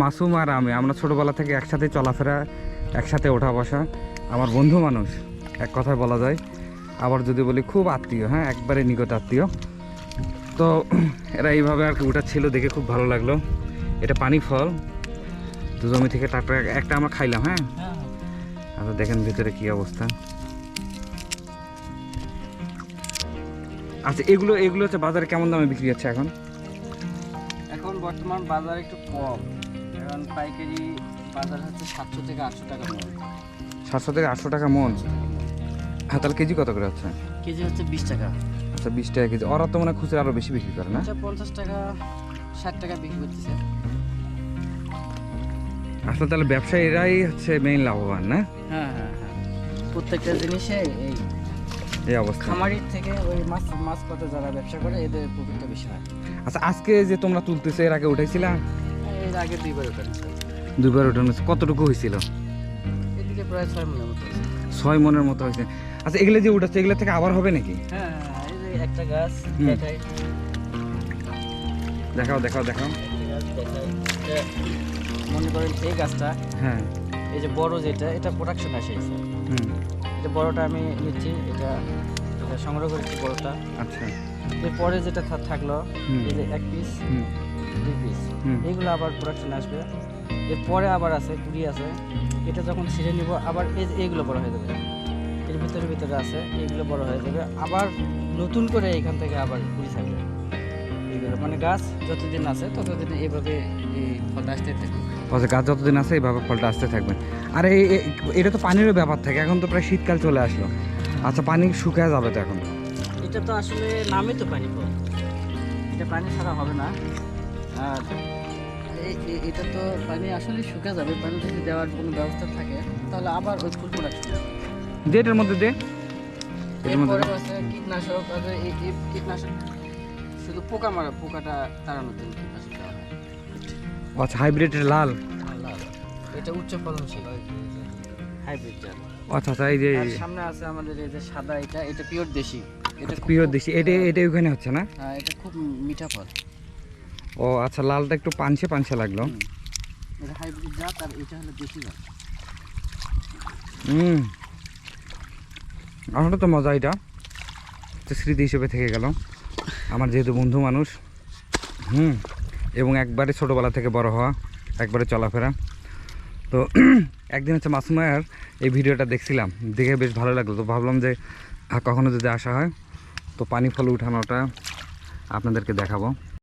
মাসুম আর আমি, আমরা ছোটোবেলা থেকে একসাথে চলাফেরা, একসাথে ওঠা বসা, আমার বন্ধু মানুষ, এক কথায় বলা যায়। আবার যদি বলি খুব আত্মীয় হ্যাঁ একবারে নিকট আত্মীয়। তো এরা এইভাবে আর কি উঠাচ্ছিল, দেখে খুব ভালো লাগল। এটা পানি ফল তো জমি থেকে টাকা একটা আমরা খাইলাম হ্যাঁ? আচ্ছা দেখেন ভিতরে কি অবস্থা। আচ্ছা এগুলো এগুলো হচ্ছে বাজারে কেমন দামে বিক্রি হচ্ছে এখন? এখন বর্তমান বাজার একটু কম। এখন পাইকারি বাজার হচ্ছে সাতশো থেকে আটশো টাকা মন। সাতশো থেকে আটশো টাকা মন? হ্যাঁ তাহলে কেজি কত করে হচ্ছে? কেজি হচ্ছে বিশ টাকা। আচ্ছা বিশ টাকা কেজি। ওরা তো মনে হয় খুচরা আরও বেশি বিক্রি করে না? আচ্ছা পঞ্চাশ টাকা ষাট টাকা বিক্রি করতেছে। আসলে তাহলে ব্যবসায়ীরাই হচ্ছে মেইন লাভবান না? হ্যাঁ হ্যাঁ হ্যাঁ। প্রত্যেকটা জিনিসে এই এই অবস্থা। খামারির থেকে ওই মাছ মাছ পথে যারা ব্যবসা করে এদের প্রফিটটা বেশি হয়। আচ্ছা আজকে যে তোমরা তুলতেছে এর আগে উঠাইছিলাম এর আগে দুইবার উঠানো কতটুকু হয়েছিল? এদিকে প্রায় ছয় মনের মতো হয়েছে। ছয় মনের মতো হয়েছে। আচ্ছা এগুলো যে উঠাচ্ছে এগুলো থেকে আবার হবে নাকি? হ্যাঁ এই যে একটা গাছ দেখাই দেখাও দেখাও দেখাও। মনে করেন এই গাছটা হ্যাঁ। এই যে বড় যেটা এটা প্রোডাকশন আসে হুম। এটা বড়টা আমি নিচ্ছি এটা এটা সংগ্রহ করেছি বড়টা। আচ্ছা। এরপরে যেটা থাকল এই যে এক পিস হুম। দুই পিস হুম। এইগুলো আবার প্রোডাকশন আসবে। এরপরে আবার আছে কুড়ি আছে। এটা যখন ছিঁড়ে নিব আবার এই এইগুলো বড় হয়ে যাবে। এর ভিতরে ভিতরে আছে এইগুলো বড় হয়ে যাবে। আবার নতুন করে এখান থেকে আবার কুড়ি থাকবে। এইগুলো মানে গাছ যতদিন আছে ততদিন এইভাবে এই ফলটা আসতে থাকবে। আচ্ছা গাছ যতদিন আছে এইভাবে ফলটা আসতে থাকবে। আর এই এটা তো পানিরও ব্যাপার থাকে এখন তো প্রায় শীতকাল চলে আসলো। আচ্ছা পানি শুকায় যাবে তো এখন? এটা তো আসলে নামে তো পানি ফল এটা পানি ছাড়া হবে না। আর এটা তো পানি আসলে শুকিয়ে যাবে পানি যদি দেওয়ার কোনো ব্যবস্থা থাকে তাহলে আবার ওই ফুল প্রোডাকশন যে এটার মধ্যে দে। এর মধ্যে এরপরে আছে কীটনাশক আর এই কীটনাশক শুধু পোকা মারা পোকাটা তাড়ানোর জন্য কীটনাশক দেওয়া হয়। আচ্ছা হাইব্রিডের লাল? লাল। এটা উচ্চ ফলনশীল হাইব্রিড জাত আচ্ছা আচ্ছা এই যে সামনে আছে আমাদের এই যে সাদা এটা এটা পিওর দেশি। এটা পিওর দেশি। এটা এটা ওখানে হচ্ছে না? হ্যাঁ এটা খুব মিঠা ফল। ও আচ্ছা লালটা একটু পানসে পানসে লাগল। হুম। এটা হাইব্রিড জাত আর এটা হলো দেশি জাত। হুম। আসলে তো মজা এটা। স্মৃতি হিসেবে থেকে গেল। আমার যেহেতু বন্ধু মানুষ। হুম। এবং একবারে ছোটোবেলা থেকে বড় হওয়া একবারে চলাফেরা। তো একদিন হচ্ছে মাসুমায়ার এই ভিডিওটা দেখছিলাম। দেখে বেশ ভালো লাগল। তো ভাবলাম যে কখনো যদি আসা হয় তো পানি ফল উঠানোটা আপনাদেরকে দেখাবো।